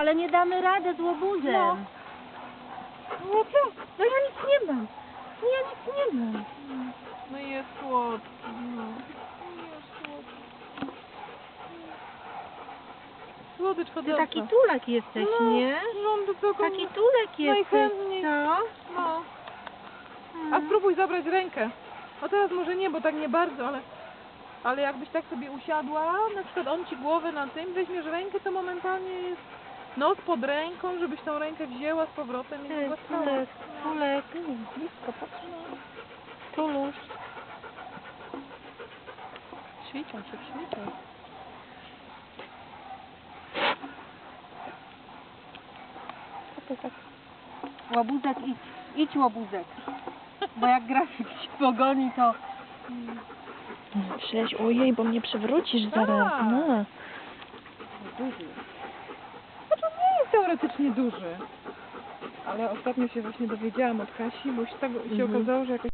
ale nie damy rady z łobuzem. No. No co? No ja nic nie mam. No ja nic nie mam. No i jest słodki, no. Słodycz Ty chodząca. taki tulek jesteś, no, nie? No, do. Taki tulek jesteś, Najchętniej. co? No. A Mm. spróbuj zabrać rękę. No teraz może nie, bo tak nie bardzo, ale... Ale jakbyś tak sobie usiadła, na przykład on ci głowę na tym, weźmiesz rękę, to momentalnie jest nos pod ręką, żebyś tą rękę wzięła z powrotem i Ty, głaskała. tulek, tulek. Blisko, patrz. Tuluś. Ćwiczą się, to tak? Łobuzek, idź, idź łobuzek. Bo jak grafik się pogoni, to... Cześć, ojej, bo mnie przewrócisz zaraz. Tak. No. Duży. Znaczy on nie jest teoretycznie duży. Ale ostatnio się właśnie dowiedziałam od Kasi, bo się, tak, się Mhm. okazało, że jakaś